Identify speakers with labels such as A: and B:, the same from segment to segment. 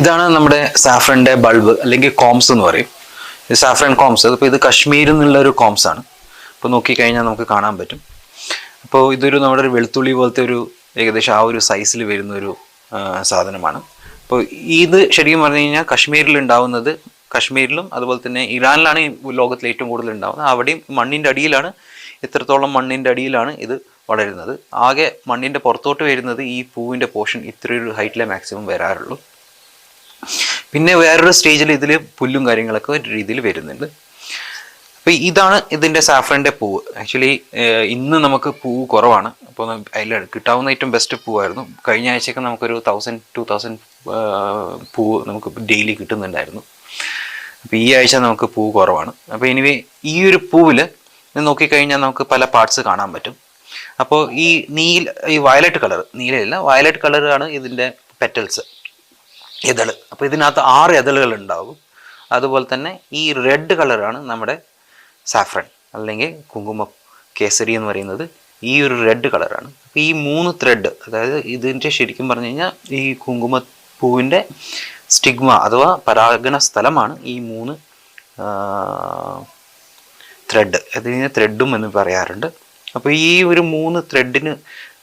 A: ഇതാണ് നമ്മുടെ സാഫ്രന്റെ ബൾബ് അല്ലെങ്കിൽ കോംസ് എന്ന് പറയും. സാഫ്രൻ കോംസ് അതിപ്പോൾ ഇത് കശ്മീരിൽ നിന്നുള്ള ഒരു കോംസ് ആണ് ഇപ്പോൾ നോക്കിക്കഴിഞ്ഞാൽ നമുക്ക് കാണാൻ പറ്റും. അപ്പോൾ ഇതൊരു നമ്മുടെ ഒരു വെളുത്തുള്ളി പോലത്തെ ഒരു ഏകദേശം ആ ഒരു സൈസിൽ വരുന്ന ഒരു സാധനമാണ്. അപ്പോൾ ഇത് ശരിക്കും പറഞ്ഞു കഴിഞ്ഞാൽ കശ്മീരിൽ ഉണ്ടാവുന്നത് കശ്മീരിലും അതുപോലെ തന്നെ ഇറാനിലാണ് ഈ ലോകത്തിൽ ഏറ്റവും കൂടുതൽ ഉണ്ടാവുന്നത്. അവിടെയും മണ്ണിന്റെ അടിയിലാണ് ഇത്രത്തോളം മണ്ണിന്റെ അടിയിലാണ് ഇത് വളരുന്നത്. ആകെ മണ്ണിന്റെ പുറത്തോട്ട് വരുന്നത് ഈ പൂവിന്റെ പോർഷൻ ഇത്രയൊരു ഹൈറ്റിലെ മാക്സിമം വരാറുള്ളൂ. പിന്നെ വേറൊരു സ്റ്റേജിൽ ഇതിൽ പുല്ലും കാര്യങ്ങളൊക്കെ ഒരു രീതിയിൽ വരുന്നുണ്ട്. അപ്പോൾ ഇതാണ് ഇതിന്റെ സാഫ്രന്റെ പൂവ് ആക്ച്വലി ഇന്ന് നമുക്ക് പൂവ് കുറവാണ്. അപ്പോൾ അതിൽ കിട്ടാവുന്ന ഏറ്റവും ബെസ്റ്റ് പൂവായിരുന്നു. കഴിഞ്ഞ ആഴ്ചയൊക്കെ നമുക്കൊരു തൗസൻഡ് ടു തൗസൻഡ് പൂവ് നമുക്ക് ഡെയിലി കിട്ടുന്നുണ്ടായിരുന്നു. അപ്പോൾ ഈ ആഴ്ച നമുക്ക് പൂവ് കുറവാണ്. അപ്പോൾ എനിവേ ഈ ഒരു പൂവിൽ നോക്കിക്കഴിഞ്ഞാൽ നമുക്ക് പല പാർട്സ് കാണാൻ പറ്റും. അപ്പോൾ ഈ നീല ഈ വയലറ്റ് കളർ നീലയല്ല വയലറ്റ് കളറാണ് ഇതിന്റെ പെറ്റൽസ് ഇതൾ. അപ്പോൾ ഇതിനകത്ത് ആറ് ഇതളുകൾ ഉണ്ടാവും. അതുപോലെ തന്നെ ഈ റെഡ് കളറാണ് നമ്മുടെ സാഫ്രൻ അല്ലെങ്കിൽ കുങ്കുമ കേസരി എന്ന് പറയുന്നത് ഈ ഒരു റെഡ് കളറാണ് അപ്പോൾ ഈ മൂന്ന് ത്രെഡ് അതായത് ഇതിന്റെ ശരിക്കും പറഞ്ഞു കഴിഞ്ഞാൽ ഈ കുങ്കുമ പൂവിന്റെ സ്റ്റിഗ്മ അഥവാ പരാഗണ സ്ഥലമാണ് ഈ മൂന്ന് ത്രെഡ് അതിനെ ത്രെഡും എന്ന് പറയാറുണ്ട്. അപ്പോൾ ഈ ഒരു മൂന്ന് ത്രെഡിന്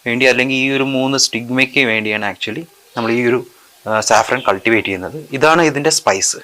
A: വേണ്ടി അല്ലെങ്കിൽ ഈ ഒരു മൂന്ന് സ്റ്റിഗ്മയ്ക്ക് വേണ്ടിയാണ് ആക്ച്വലി നമ്മൾ ഈ ഒരു സാഫ്രൻ കൾട്ടിവേറ്റ് ചെയ്യുന്നത്. ഇതാണ് ഇതിന്റെ സ്പൈസ്